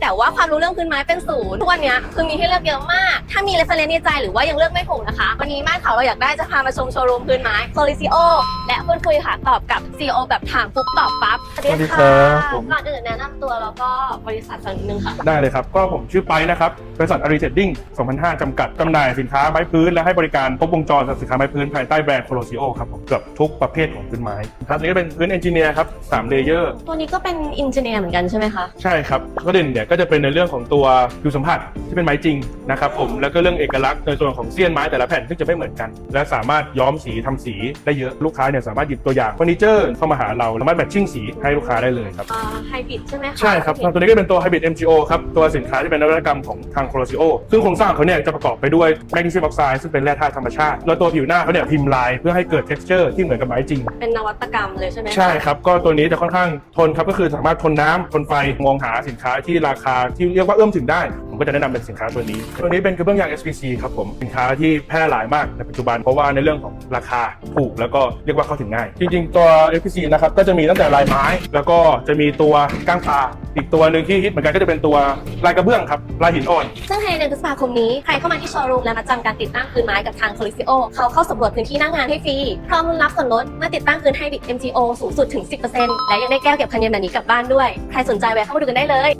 แต่ว่าความรู้เรื่องพื้นไม้เป็นศูนย์ทุกวันเนี้ยคือมีให้เลือกเยอะมาก ถ้ามีเรฟเฟรนในใจหรือว่ายังเลือกไม่ถูกนะคะ วันนี้ม่านเขาเราอยากได้จะพามาชมโชว์รูมพื้นไม้ c o l i s i o และพูดคุยค่ะตอบกับ CEO แบบถามปุ๊บตอบปั๊บสวัสดีสวัสดีครัค่ะบผมก่อนอื่นแนะนำตัวแล้วก็บริษัทสักนิดนึงค่ะ ได้เลยครับ ก็ผมชื่อไปนะครับบริษัทอารีเทดดิ้ง2005จำกัดจำหน่ายสินค้าไม้พื้นและให้บริการครบวงจรสินค้าไม้พื้นภายใต้แบรนด์โคโลซิโอครับผมเกือบทุกประเภทของพื้นไม้ครับอันนี้ก็เป็นพื้นเอนจิเนียร์ครับ3เลเยอร์ตัวนี้ก็เป็นอินเจเนียร์เหมือนกันใช่ไหมคะใช่ครับก็เด่นเนี่ยก็จะเป็นในเรื่องของตัวผิวสัมผัสที่เป็นไม้จริงนะครับผมแล้วก็เรื่องเอกลักษณ์ในส่วนของเสี้ยนไม้แต่ละแผ่นซึ่งจะไม่เหมือนกัน และสามารถย้อมสีทำสีได้เยอะลูกค้าเนี่ยสามารถหยิบตัวอย่างเฟอร์นิเจอร์เข้ามาหาเราสามารถแมทชิ่งสีให้ลูกค้าได้เลยครับไฮบริดใช่ไหมคะใช่ครับตัวนี้ก็เป็นตัว Hybrid MGO ครับตัวสินค้าที่เป็นนวัตกรรมของทางโคล o ซิโอซึ่งโครงสร้างเขาเนี่ยจะประกอบไปด้วยแมกนีเซียมออกไซด์ซึ่งเป็นแร่ธาตุธรรมชาติแล้วตัวผิวหน้าเขาเนี่ยพิมพ์ลายเพื่อให้เกิด texture ที่เหมือนกับไม้จริง เป็นนวัตกรรมเลยใช่ไหมคะใช่ครับก็ตัวนี้จะค่อนข้างทนครับก็คือสามารถทนน้ำทนไฟมองหาสินค้าที่ราคาที่เรียกว่าเอื้อมถึงได้ ผมก็จะแนะนำเป็นสินค้าตัวนี้ ตัวนี้เป็นกระเบื้องยาง SPC ครับผมสินค้าที่แพร่หลายมากในปัจจุบันเพราะว่าในเรื่องของราคาถูกแล้วก็เรียกว่าเข้าถึงง่าย จริงๆตัว SPC นะครับก็จะมีตั้งแต่ลายไม้ แล้วก็จะมีตัวก้างปลาอีกตัวหนึ่งที่ฮิตเหมือนกันก็จะเป็นตัวลายกระเบื้องครับลายหินอ่อน ซึ่งภายในเดือนพฤษภาคมนี้ ใครเข้ามาที่โชว์รูมและมาจำการติดตั้งพื้นไม้กับทาง c o l i s i o เขาเข้าสำรวจพื้นที่หน้างานให้ฟรี พร้อมรับส่วนลดเมื่อติดตั้งพื้นไฮบริด MGO สูงสุดถึง 10%และยังได้แก้วเก็บคะแนนแบบนี้กลับบ้านด้วย ใครสนใจแวะเข้ามาดูกันได้เลย